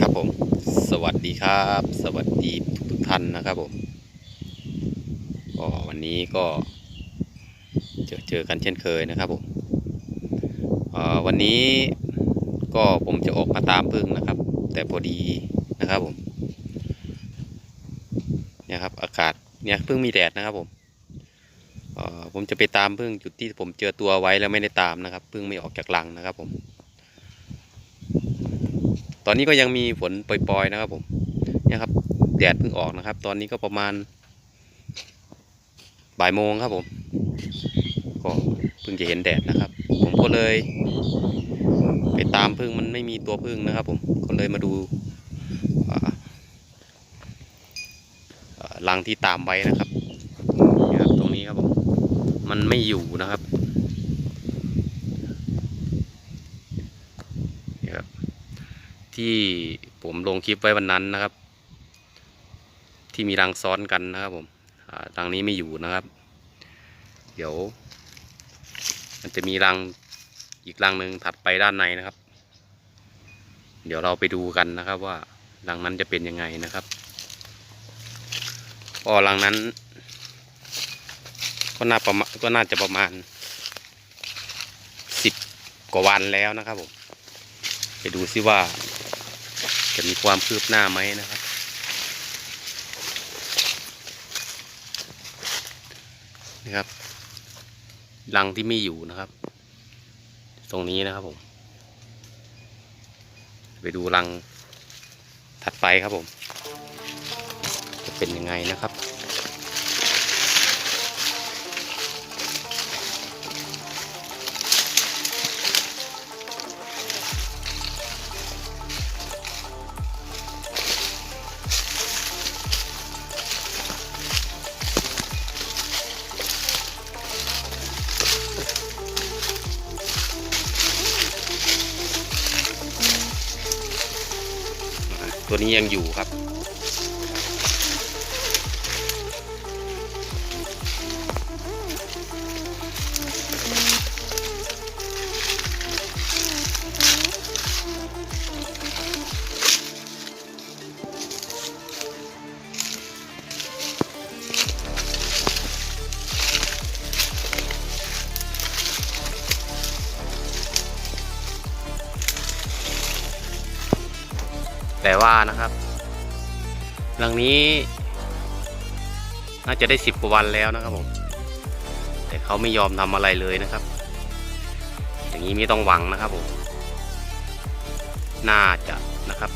ครับผม สวัสดีครับ สวัสดีทุกท่านนะครับผมก็วันนี้ก็เจอเจอกันเช่นเคยนะครับผมวันนี้ก็ผมจะออกมาตามพึ่งนะครับ แต่พอดีนะครับผมเนี่ยครับอากาศเนี่ยเพิ่งมีแดดนะครับผมผมจะไปตามพึ่งจุดที่ผมเจอตัวไว้แล้วไม่ได้ตามนะครับพึ่งไม่ออกจากรังนะครับผม ตอนนี้ก็ยังมีฝนปล่อยๆนะครับผมเนี่ยครับแดดเพิ่งออกนะครับ ตอนนี้ก็ประมาณบ่ายโมงครับผมก็เพิ่งจะเห็นแดดนะครับ ผมก็เลย ไปตามพึ่งมันไม่มีตัวพึ่งนะครับผมก็เลยมาดูรังที่ตามไว้นะครับนี่ครับ ตรงนี้ครับผมมันไม่อยู่นะครับนี่ครับ ที่ผมลงคลิปไว้วันนั้นนะครับ ที่มีรังซ้อนกันนะครับผมรังนี้ไม่อยู่นะครับ เดี๋ยว มันจะมีรังอีกรังหนึ่งถัดไปด้านในนะครับ เดี๋ยวเราไปดูกันนะครับว่ารังนั้นจะเป็นยังไงนะครับก็รังนั้น ก็น่าประมาณก็น่าจะประมาณสิบกว่าวันแล้วนะครับผม ไปดูซิว่า จะมีความคืบหน้าไหมนะครับนะครับรังที่ไม่อยู่นะครับ ตรงนี้นะครับผม ไปดูรังถัดไปครับผม จะเป็นยังไงนะครับ ตัวนี้ยังอยู่ครับ แต่ว่านะครับรังนี้ น่าจะได้สิบกว่าวันแล้วนะครับผม แต่เขาไม่ยอมทำอะไรเลยนะครับ อย่างนี้ไม่ต้องหวังนะครับผม น่าจะนะครับ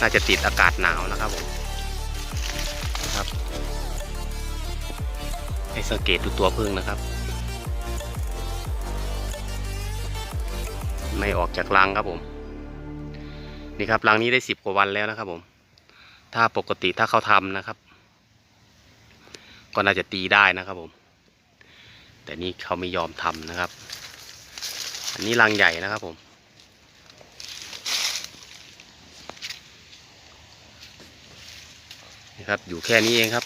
น่าจะติดอากาศหนาวนะครับผมนะครับให้สังเกตดูตัวพึ่งนะครับ ไม่ออกจากรังครับผม นี่ครับรังนี้ได้สิบกว่าวันแล้วนะครับผม ถ้าปกติถ้าเขาทำนะครับ ก็น่าจะตีได้นะครับผม แต่นี่เขาไม่ยอมทำนะครับ อันนี้รังใหญ่นะครับผมนี่ครับอยู่แค่นี้เองครับ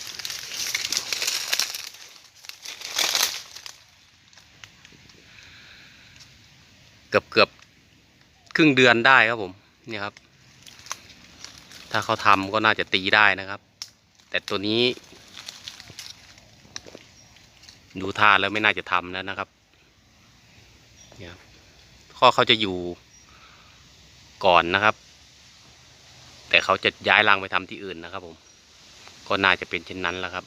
เกือบเกือบครึ่งเดือนได้ครับผม นี่ยครับ ถ้าเขาทำก็น่าจะตีได้นะครับ แต่ตัวนี้ ดูท่าแล้วไม่น่าจะทำแล้วนะครับเนี่ยครับข้อเขาจะอยู่ก่อนนะครับ แต่เขาจะย้ายรังไปทำที่อื่นนะครับผม ก็น่าจะเป็นเช่นนั้นแล้วครับ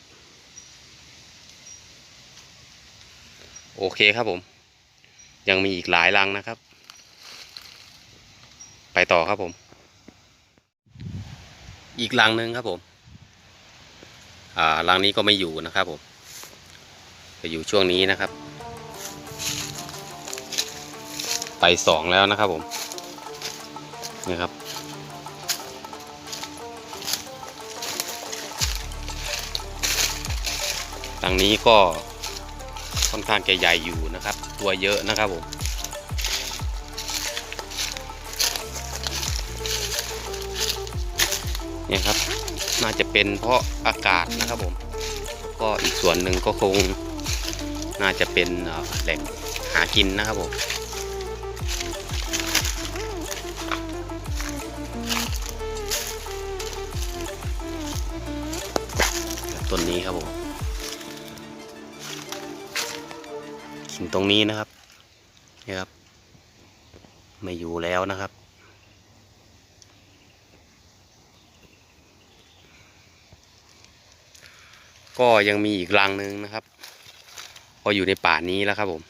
โอเคครับผม ยังมีอีกหลายรังนะครับ ไปต่อครับผม อีกรังหนึ่งครับผมอ่ารังนี้ก็ไม่อยู่นะครับผมจะอยู่ช่วงนี้นะครับ ไปสองแล้วนะครับผมนี่ครับรังนี้ก็ค่อนข้างจะใหญ่อยู่นะครับ ตัวเยอะนะครับผม นี่ยครับ น่าจะเป็นเพราะอากาศนะครับผม ก็อีกส่วนหนึ่งก็คงน่าจะเป็นแหล่งหากินนะครับผมต้นนี้ครับผมกิ่งตรงนี้นะครับนี่ครับ ไม่อยู่แล้วนะครับ ก็ยังมีอีกรังหนึ่งนะครับ ก็อยู่ในป่านี้แล้วครับผม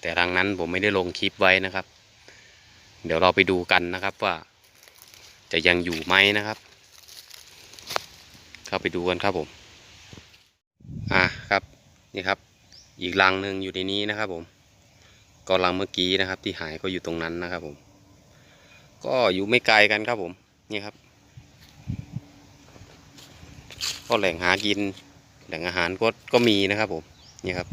แต่รังนั้นผมไม่ได้ลงคลิปไว้นะครับ เดี๋ยวเราไปดูกันนะครับว่า จะยังอยู่ไหมนะครับ เข้าไปดูกันครับผม อะครับนี่ครับ อีกรังหนึ่งอยู่ในนี้นะครับผมก็รังเมื่อกี้นะครับ ที่หายก็อยู่ตรงนั้นนะครับผม ก็อยู่ไม่ไกลกันครับผมนี่ครับ ก็แหล่งหากิน แหล่งอาหารก็ก็มีนะครับผมนี่ครับ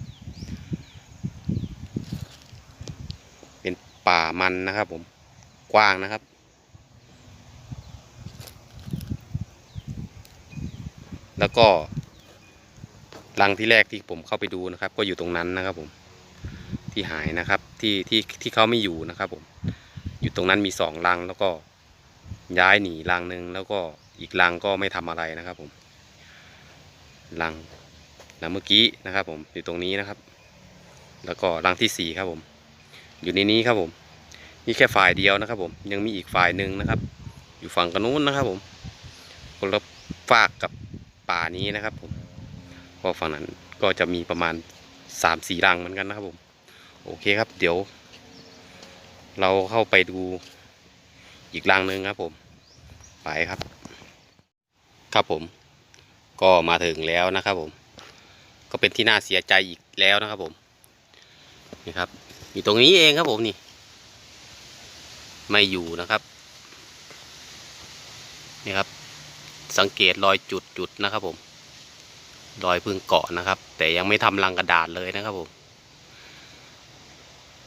เป็นป่ามันนะครับผมกว้างนะครับ แล้วก็รังที่แรกที่ผมเข้าไปดูนะครับ ก็อยู่ตรงนั้นนะครับผมที่หายนะครับที่ที่ที่เขาไม่อยู่นะครับผมอยู่ตรงนั้นมีสองรังแล้วก็ย้ายหนีรังหนึ่งแล้วก็อีกรังก็ไม่ทำอะไรนะครับผม รังรังเมื่อกี้นะครับผมอยู่ตรงนี้นะครับ แล้วก็รังที่สี่ครับผม อยู่ในนี้ครับผม นี่แค่ฝ่ายเดียวนะครับ ผมยังมีอีกฝ่ายหนึ่งนะครับ อยู่ฝั่งกระนู้นนะครับ ผมคนละฝากกับป่านี้นะครับผมก็ฝั่งนั้นก็จะมีประมาณสามสี่รังเหมือนกันนะครับผม โอเคครับ เดี๋ยว เราเข้าไปดูอีกรังหนึ่งครับผม ไปครับ ครับผม ก็มาถึงแล้วนะครับผม ก็เป็นที่น่าเสียใจอีกแล้วนะครับผมนี่ครับ อยู่ตรงนี้เองครับผมนี่ ไม่อยู่นะครับนี่ครับ สังเกตรอยจุดจุดๆนะครับผมรอยพึ่งเกาะนะครับ แต่ยังไม่ทำรังกระดาษเลยนะครับผม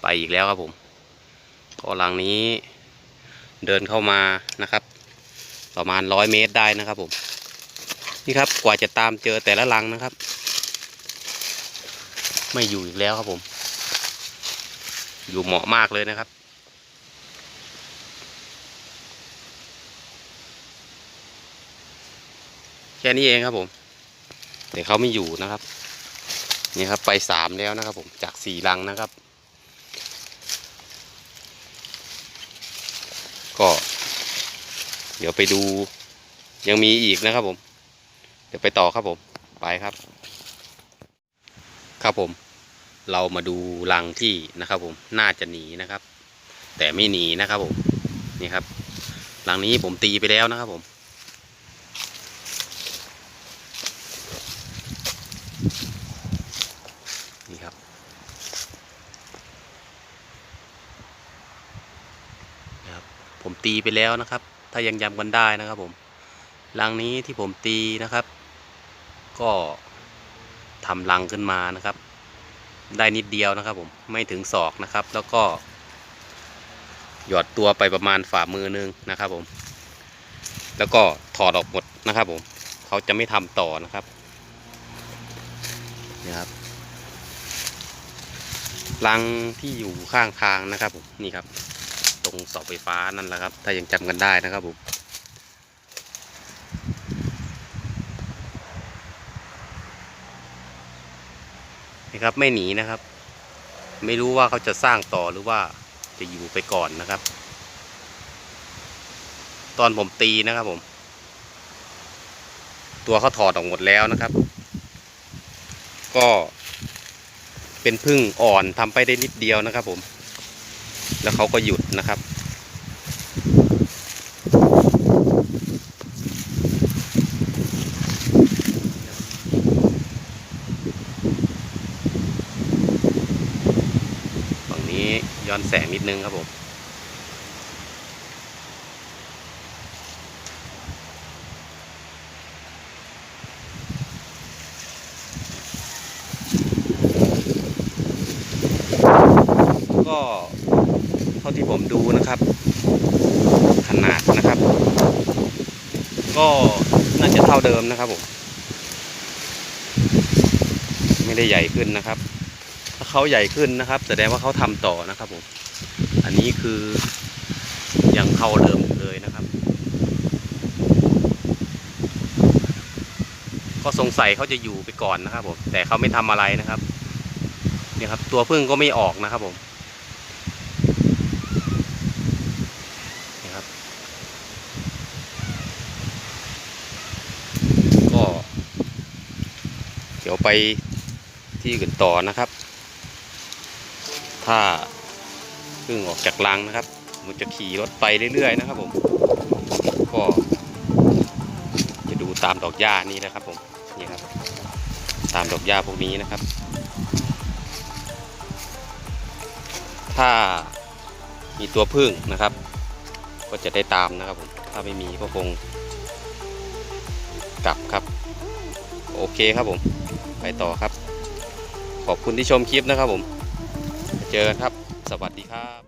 ไปอีกแล้วครับผมก็รังนี้เดินเข้ามานะครับ ประมาณร้อยเมตรได้นะครับผม นี่ครับกว่าจะตามเจอแต่ละรังนะครับ ไม่อยู่อีกแล้วครับผม อยู่เหมาะมากเลยนะครับ แค่นี้เองครับผม แต่เขาไม่อยู่นะครับ นี่ครับไปสามแล้วนะครับผมจากสี่รังนะครับ ก็ เดี๋ยวไปดูยังมีอีกนะครับผม ดี๋ยวไปต่อครับผมไปครับ ครับผม เรามาดูรังที่นะครับ ผมน่าจะหนีนะครับ แต่ไม่หนีนะครับผมนี่ครับรังนี้ผมตีไปแล้วนะครับผมนี่ครับ นะครับ ผมตีไปแล้วนะครับ ถ้ายังจำกันได้นะครับผมรังนี้ที่ผมตีนะครับ ก็ทำรังขึ้นมานะครับ ได้นิดเดียวนะครับผมไม่ถึงศอกนะครับ แล้วก็หยอดตัวไปประมาณฝ่ามือนึงนะครับผม แล้วก็ถอดออกหมดนะครับผมเขาจะไม่ทำต่อนะครับนี่ครับรังที่อยู่ข้างทางนะครับผมนี่ครับ ตรงเสาไฟฟ้านั่นแหละครับ ถ้ายังจำกันได้นะครับผม ครับไม่หนีนะครับ ไม่รู้ว่าเขาจะสร้างต่อหรือว่าจะอยู่ไปก่อนนะครับ ตอนผมตีนะครับผม ตัวเขาถอดออกหมดแล้วนะครับ ก็เป็นพึ่งอ่อนทำไปได้นิดเดียวนะครับผม แล้วเขาก็หยุดนะครับ ฝั่งนี้ย้ อนแสงนิดนึงครับผมก็เท่าที่ผมดูนะครับ ขนาดนะครับ ก็น่าจะเท่าเดิมนะครับผมไม่ได้ใหญ่ขึ้นนะครับ เขาใหญ่ขึ้นนะครับ แสดงว่าเขาทำต่อนะครับผมอันนี้คือยังเท่าเดิมเลยนะครับ ก็สงสัยเขาจะอยู่ไปก่อนนะครับผมแต่เขาไม่ทำอะไรนะครับเนี่ยครับ ตัวพึ่งก็ไม่ออกนะครับผมนี่ครับ ก็ เดี๋ยวไปที่อื่นต่อนะครับ ถ้าพึ่งออกจากรังนะครับ ผมจะขี่รถไปเรื่อยๆนะครับผมก็จะดูตามดอกหญ้านี่นะครับผมนี่ครับ ตามดอกหญ้าพวกนี้นะครับ ถ้ามีตัวพึ่งนะครับ ก็จะได้ตามนะครับผมถ้าไม่มีก็คงกลับครับ โอเคครับผม ไปต่อครับ ขอบคุณที่ชมคลิปนะครับผม เจอกันครับ สวัสดีครับ